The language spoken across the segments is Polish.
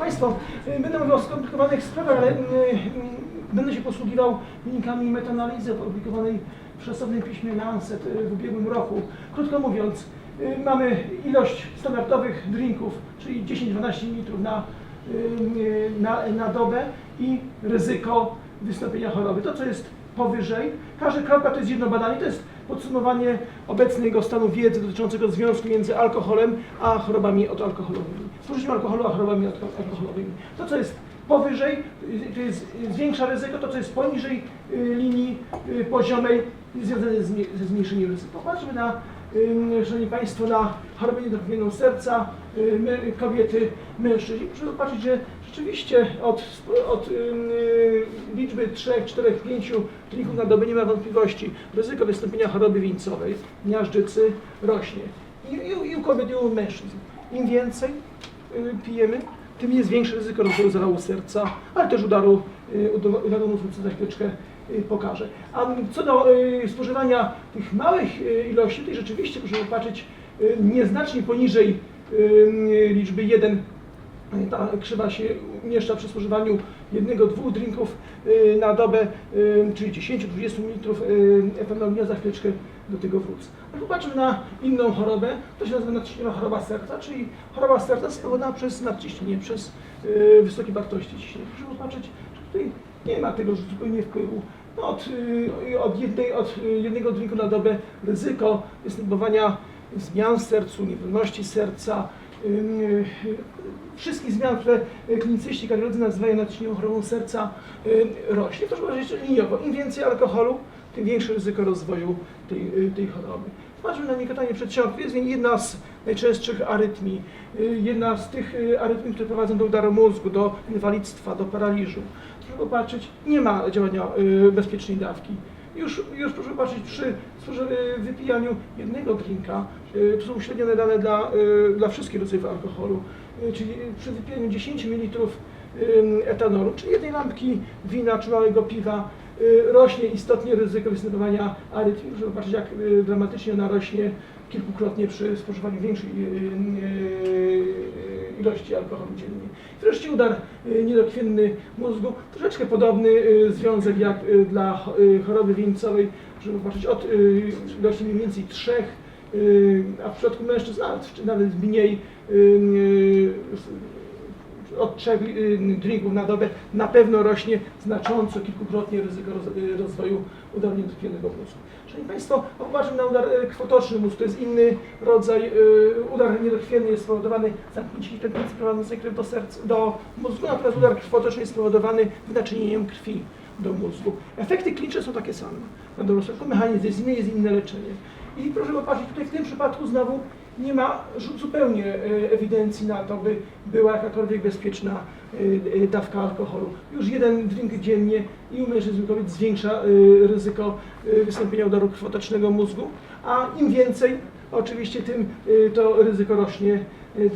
Państwo, y, będę mówił o skomplikowanych sprawach, ale y, y, będę się posługiwał wynikami metanalizy opublikowanej w szacownym piśmie Lancet w ubiegłym roku. Krótko mówiąc, mamy ilość standardowych drinków, czyli 10-12 litrów na, na, na dobę i ryzyko wystąpienia choroby. To, co jest powyżej, każda kropka to jest jedno badanie, to jest podsumowanie obecnego stanu wiedzy dotyczącego związku między alkoholem a chorobami odalkoholowymi. Spożyciem alkoholu a chorobami odalkoholowymi. To, co jest powyżej, y, to jest zwiększa ryzyko, to, co jest poniżej y, linii y, poziomej, związane ze zmniejszeniem ryzyka. Popatrzmy na, Szanowni Państwo, na chorobę niedokrwienną serca, my, kobiety, mężczyźni. Proszę zobaczyć, że rzeczywiście od, od ym, y, liczby 3, 4, 5 drinków na dobę nie ma wątpliwości. Ryzyko wystąpienia choroby wieńcowej, miażdżycy rośnie. I, i, i u kobiet, i u mężczyzn. Im więcej y, pijemy, tym jest większe ryzyko rozwoju zawału serca, ale też udaru, y, udaru mózgu, za chwileczkę pokażę. A co do y, spożywania tych małych y, ilości, tutaj rzeczywiście proszę popatrzeć y, nieznacznie poniżej y, liczby 1 ta krzywa się umieszcza przy spożywaniu jednego, dwóch drinków y, na dobę, y, czyli 10-20 ml. Ja za chwileczkę do tego wrócę. A popatrzmy na inną chorobę, to się nazywa nadciśnieniowa choroba serca, czyli choroba serca spowodowana przez nadciśnienie, przez y, wysokie wartości ciśnienia. Proszę popatrzeć, że tutaj nie ma tego zupełnie wpływu. Od, y, od, jednej, od y, jednego drinku na dobę ryzyko występowania zmian w sercu, niewydolności serca, y, wszystkich zmian, które klinicyści, kardiolodzy nazywają nadciśnienioną chorobą serca, rośnie. To trzeba powiedzieć liniowo. Im więcej alkoholu, tym większe ryzyko rozwoju tej, tej choroby. Spójrzmy na mikotanie przedsionku. Jest jedna z najczęstszych arytmii. Y, Jedna z tych y, arytmii, które prowadzą do udaru mózgu, do inwalidztwa, do paraliżu. Proszę popatrzeć, nie ma działania y, bezpiecznej dawki. Już, już proszę patrzeć, przy wypijaniu jednego drinka, to są uśrednione dane dla, dla wszystkich rodzajów alkoholu, czyli przy wypijaniu 10 ml etanolu, czy jednej lampki wina czy małego piwa, rośnie istotnie ryzyko występowania arytmii. Proszę zobaczyć, jak y, dramatycznie ona rośnie kilkukrotnie przy spożywaniu większej y, y, ilości alkoholu dziennie. Wreszcie udar y, niedokrwienny mózgu, troszeczkę podobny y, związek jak y, dla cho- y, choroby wieńcowej, żeby zobaczyć od y, ilości mniej więcej trzech, y, a w przypadku mężczyzn nawet, nawet mniej y, y, od trzech y, drinków na dobę na pewno rośnie znacząco, kilkukrotnie ryzyko y, rozwoju udaru niedokrwiennego mózgu. Szanowni Państwo, popatrzmy na udar y, krwotoczny mózgu. To jest inny rodzaj, udar niedokrwienny jest spowodowany zamknięciem tętnicy prowadzącej krew do serca, do mózgu, natomiast udar krwotoczny jest spowodowany wynaczynieniem krwi do mózgu. Efekty kliniczne są takie same. Na dorosłego mechanizm jest inny, jest inne leczenie. I proszę popatrzeć, tutaj w tym przypadku znowu nie ma zupełnie e, ewidencji na to, by była jakakolwiek bezpieczna e, e, dawka alkoholu. Już jeden drink dziennie i u mężczyzn i kobiet zwiększa ryzyko wystąpienia udaru krwotocznego mózgu, a im więcej, oczywiście tym to ryzyko rośnie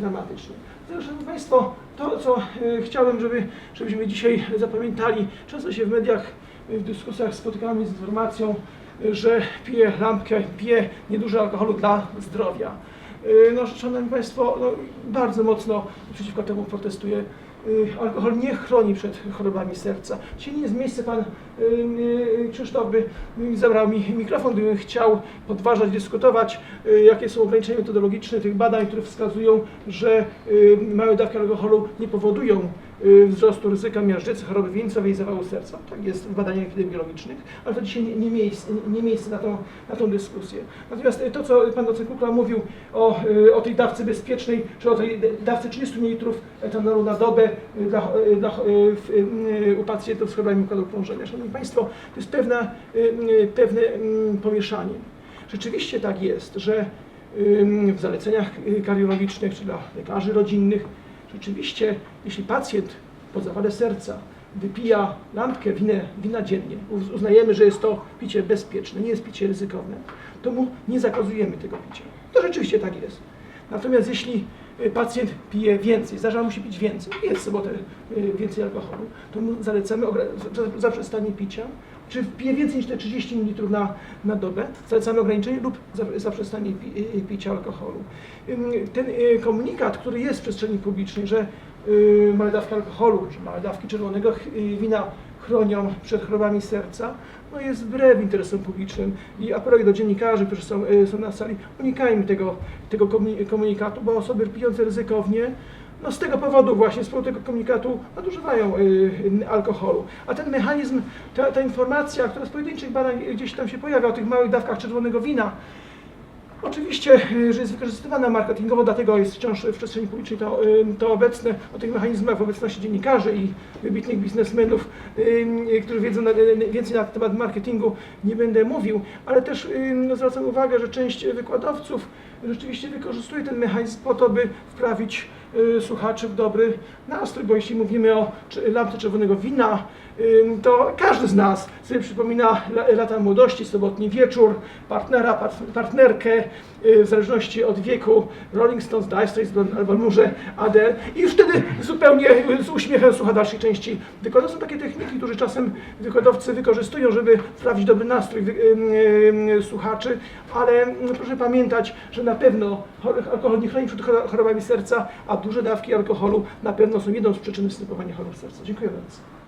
dramatycznie. Szanowni Państwo, to co chciałem, żeby, żebyśmy dzisiaj zapamiętali, często się w mediach, w dyskusjach spotykamy z informacją, że pije lampkę, pije niedużo alkoholu dla zdrowia. Yy, No, Szanowni Państwo, no, bardzo mocno przeciwko temu protestuję. Yy, Alkohol nie chroni przed chorobami serca. Dzisiaj nie jest miejsce, pan yy, Krzysztof by zabrał mi mikrofon, gdybym chciał podważać, dyskutować, jakie są ograniczenia metodologiczne tych badań, które wskazują, że małe dawki alkoholu nie powodują wzrostu ryzyka miażdżycy, choroby wieńcowej i zawału serca. Tak jest w badaniach epidemiologicznych, ale to dzisiaj nie, nie, miejsce, nie miejsce na tą, na tą dyskusję. Natomiast y, to, co pan docent Kukla mówił o, y, o tej dawce bezpiecznej, czy o tej dawce 30 ml etanolu na dobę y, dla, y, dla, y, w, y, u pacjentów z chorobami układu krążenia. Szanowni Państwo, to jest pewne, y, y, mm, pomieszanie. Rzeczywiście tak jest, że w zaleceniach y, kardiologicznych czy dla lekarzy rodzinnych rzeczywiście, jeśli pacjent po zawale serca wypija lampkę winę, wina dziennie, uz- uznajemy, że jest to picie bezpieczne, nie jest picie ryzykowne, to mu nie zakazujemy tego picia. To rzeczywiście tak jest. Natomiast jeśli pacjent pije więcej, zdarza mu się pić więcej, jest w sobotę y, więcej alkoholu, to mu zalecamy zaprzestanie picia, czy pije więcej niż te 30 ml na, na dobę, zalecamy ograniczenie lub za- zaprzestanie y, picia alkoholu. Ten y, komunikat, który jest w przestrzeni publicznej, że y, małe dawki alkoholu czy małe czerwonego y, wina chronią przed chorobami serca, no jest wbrew interesom publicznym i apeluję do dziennikarzy, którzy są, y, są na sali, unikajmy tego, tego komu- komunikatu, bo osoby pijące ryzykownie no z tego powodu właśnie, z powodu tego komunikatu nadużywają y, alkoholu. A ten mechanizm, ta, ta informacja, która z pojedynczych badań gdzieś tam się pojawia o tych małych dawkach czerwonego wina, Oczywiście, y, że jest wykorzystywana marketingowo, dlatego jest wciąż w przestrzeni publicznej to, y, to obecne, o tych mechanizmach w obecności dziennikarzy i wybitnych biznesmenów, y, którzy wiedzą więcej na temat marketingu, nie będę mówił, ale też no, zwracam uwagę, że część wykładowców rzeczywiście wykorzystuje ten mechanizm po to, by wprawić słuchaczy w dobry nastrój, bo jeśli mówimy o lampce czerwonego wina, to każdy z nas sobie przypomina la- lata młodości, sobotni wieczór, partnera, part- partnerkę, y, w zależności od wieku, Rolling Stones, Dire Straits albo może Adele i już wtedy zupełnie y, z uśmiechem słucha dalszej części wykładu. Są takie techniki, które czasem wykładowcy wykorzystują, żeby wprawić dobry nastrój słuchaczy, ale mm, proszę pamiętać, że na pewno alkohol nie chroni przed chor- chorobami serca, a duże dawki alkoholu na pewno są jedną z przyczyn występowania chorób serca. Dziękuję bardzo.